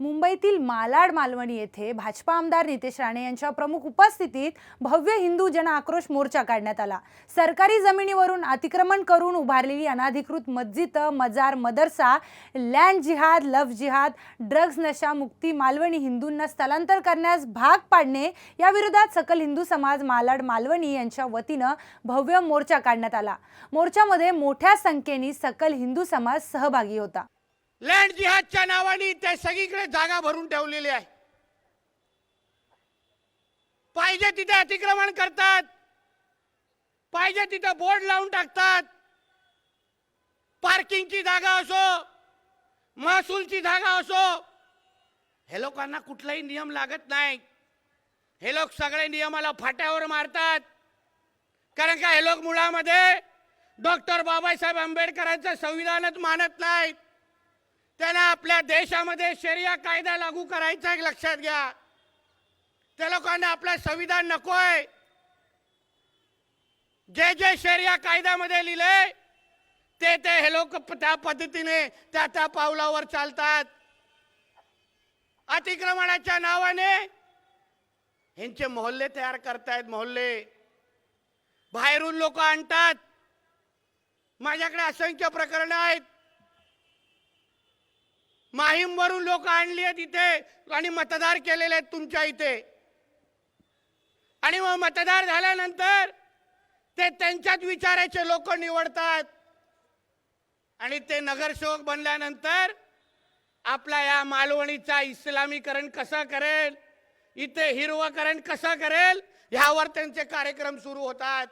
मुंबईतील मालाड मालवणी येथे भाजपा आमदार नितेश राणे यांच्या प्रमुख उपस्थितीत भव्य हिंदू जन आक्रोश मोर्चा काढण्यात आला. सरकारी जमिनीवरून अतिक्रमण करून उभारलेली अनाधिकृत मस्जिद मजार मदरसा लँड जिहाद लव्ह जिहाद ड्रग्ज नशा मुक्ती मालवणी हिंदूंना स्थलांतर करण्यास भाग पाडणे या विरोधात सकल हिंदू समाज मालाड मालवणी यांच्या वतीनं भव्य मोर्चा काढण्यात आला. मोर्चामध्ये मोठ्या संख्येने सकल हिंदू समाज सहभागी होता. लँड जिहादच्या नावाने त्या सगळीकडे जागा भरून ठेवलेली आहे. पाहिजे तिथे अतिक्रमण करतात. पाहिजे तिथे बोर्ड लावून टाकतात. पार्किंगची जागा असो महसूलची जागा असो हे लोकांना कुठलाही नियम लागत नाही. हे लोक सगळे नियमाला फाट्यावर मारतात. कारण का हे लोक मुळामध्ये डॉक्टर बाबासाहेब आंबेडकरांचं संविधानच मानत नाहीत. त्यांना आपल्या देशामध्ये शरिया कायदा लागू करायचा आहे लक्षात घ्या. त्या लोकांना आपलं संविधान नकोय जे जे शरिया कायद्यामध्ये लिहिलंय ते ते हे लोक त्या पद्धतीने त्या त्या पावलावर चालतात. अतिक्रमणाच्या नावाने ह्यांचे मोहल्ले तयार करतायत मोहल्ले. बाहेरून लोक आणतात. माझ्याकडे असंख्य प्रकरणं आहेत. माहीमवरून लोक आणली आहेत इथे आणि मतदार केलेले आहेत तुमच्या इथे. आणि मग मतदार झाल्यानंतर ते त्यांच्याच विचाराचे लोक निवडतात. आणि ते नगरसेवक बनल्यानंतर आपला या मालवणीचा इस्लामीकरण कसं करेल इथे हिरवकरण कसं करेल ह्यावर त्यांचे कार्यक्रम सुरू होतात.